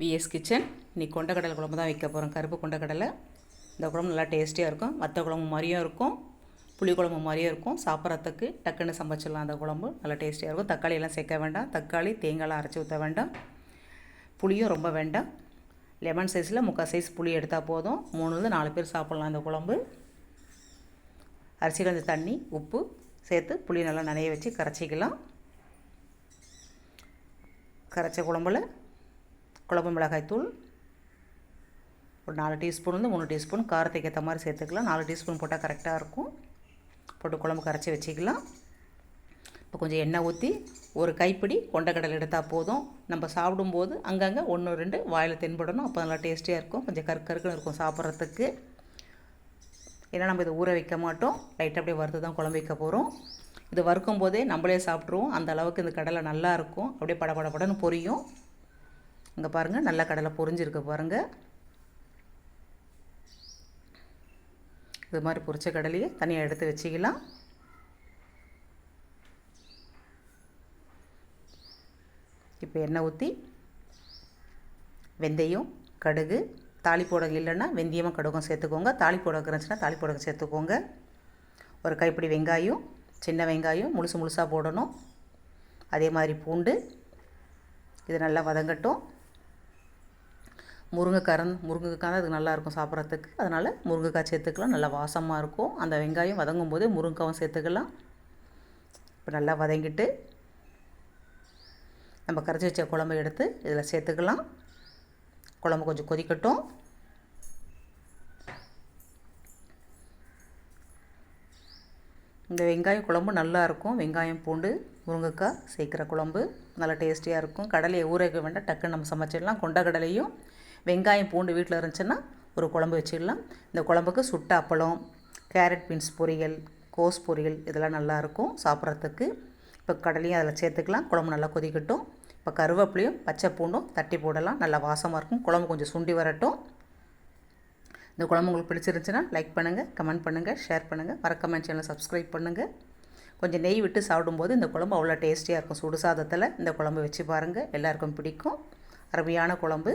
Vs kitchen இன்றைக்கி கொண்டக்கடலை குழம்பு தான் வைக்க போகிறோம் கருப்பு கொண்டக்கடலை இந்த குழம்பு நல்லா டேஸ்டியாக இருக்கும். மற்ற குழம்பு மாதிரியும் இருக்கும். புளி குழம்பு மாதிரியும் இருக்கும். சாப்பிட்றதுக்கு டக்குன்னு சமைச்சிடலாம் அந்த குழம்பு. நல்லா டேஸ்டியாக இருக்கும். தக்காளி எல்லாம் சேர்க்க வேண்டாம். தக்காளி தேங்காய்லாம் அரைச்சி ஊற்ற வேண்டாம். புளியும் ரொம்ப வேண்டாம். லெமன் சைஸில் முக்கால் சைஸ் புளி எடுத்தால் போதும். மூணுலேருந்து நாலு பேர் சாப்பிட்லாம் இந்த குழம்பு. அரிசி கலந்த தண்ணி உப்பு சேர்த்து புளி நல்லா நனைய வச்சு கரைச்சிக்கலாம். கரைச்ச குழம்புல குழம்பு மிளகாய் தூள் ஒரு நாலு டீஸ்பூன் வந்து மூணு டீஸ்பூன் காரத்துக்கு ஏற்ற மாதிரி சேர்த்துக்கலாம். நாலு டீஸ்பூன் போட்டால் கரெக்டாக இருக்கும். போட்டு குழம்பு கரைச்சி வச்சுக்கலாம். இப்போ கொஞ்சம் எண்ணெய் ஊற்றி ஒரு கைப்பிடி கொண்டக்கடலை எடுத்தால் போதும். நம்ம சாப்பிடும்போது அங்கங்கே ஒன்று ரெண்டு வாயில் தென்படணும். அப்போ நல்லா டேஸ்டியாக இருக்கும். கொஞ்சம் கருக்கருக்குன்னு இருக்கும் சாப்பிட்றதுக்கு. ஏன்னா நம்ம இதை ஊற வைக்க மாட்டோம். லைட்டாக அப்படியே வறுத்து தான் குழம்பு வைக்க போகிறோம் இது வறுக்கும் போதே நம்மளே சாப்பிட்ருவோம் அந்த அளவுக்கு இந்த கடலை நல்லாயிருக்கும் அப்படியே படபடபடன்னு படன்னு பொரியும். இங்கே பாருங்கள் நல்லா கடலை பொரிஞ்சிருக்கு பாருங்கள் இது மாதிரி பொரிச்ச கடலையை தனியாக எடுத்து வச்சுக்கலாம். இப்போ எண்ணெய் ஊற்றி வெந்தயம் கடுகு தாளிப்போடகு இல்லைன்னா வெந்தயமாக கடுகும் சேர்த்துக்கோங்க. தாளிப்போடகு இருந்துச்சுன்னா தாளிப்போடகு சேர்த்துக்கோங்க. ஒரு கைப்பிடி வெங்காயம் சின்ன வெங்காயம் முழுசு முழுசாக போடணும். அதே மாதிரி பூண்டு இது நல்லா வதங்கட்டும். முருங்கைக்கரன் முருங்கைக்காய் அது நல்லாயிருக்கும் சாப்பிட்றதுக்கு. அதனால் முருங்கைக்காய் சேர்த்துக்கலாம். நல்லா வாசமாக இருக்கும். அந்த வெங்காயம் வதங்கும் போதே முருங்கைக்காவும் சேர்த்துக்கலாம். இப்போ நல்லா வதங்கிட்டு நம்ம கரைச்சி வச்ச குழம்பு எடுத்து இதில் சேர்த்துக்கலாம். குழம்பு கொஞ்சம் கொதிக்கட்டும். இந்த வெங்காயம் குழம்பு நல்லா இருக்கும் வெங்காயம் பூண்டு முருங்கைக்காய் சேர்க்குற குழம்பு. நல்லா டேஸ்டியாக இருக்கும். கடலையை ஊற வைக்க வேண்டாம். டக்குன்னு நம்ம சமைச்சிடலாம். கொண்ட கடலையும் வெங்காயம் பூண்டு வீட்டில் இருந்துச்சுன்னா ஒரு குழம்பு வச்சிடலாம். இந்த குழம்புக்கு சுட்ட அப்பளம் கேரட் பீன்ஸ் பொரியல் கோஸ் பொரியல் இதெல்லாம் நல்லாயிருக்கும் சாப்பிட்றதுக்கு. இப்போ கடலையும் அதில் சேர்த்துக்கலாம். குழம்பு நல்லா கொதிக்கட்டும். இப்போ கருவேப்பிலையும் பச்சை பூண்டும் தட்டி போடலாம். நல்லா வாசமாக இருக்கும். குழம்பு கொஞ்சம் சுண்டி வரட்டும். இந்த குழம்பு உங்களுக்கு பிடிச்சிருந்துச்சுன்னா லைக் பண்ணுங்கள் கமெண்ட் பண்ணுங்கள் ஷேர் பண்ணுங்கள் மறக்காம சேனலை சப்ஸ்கிரைப் பண்ணுங்கள் கொஞ்சம் நெய் விட்டு சாப்பிடும்போது இந்த குழம்பு அவ்வளோ டேஸ்டியாக இருக்கும். சுடு சாதத்தில் இந்த குழம்பு வச்சு பாருங்கள் எல்லாருக்கும் பிடிக்கும். அருமையான குழம்பு.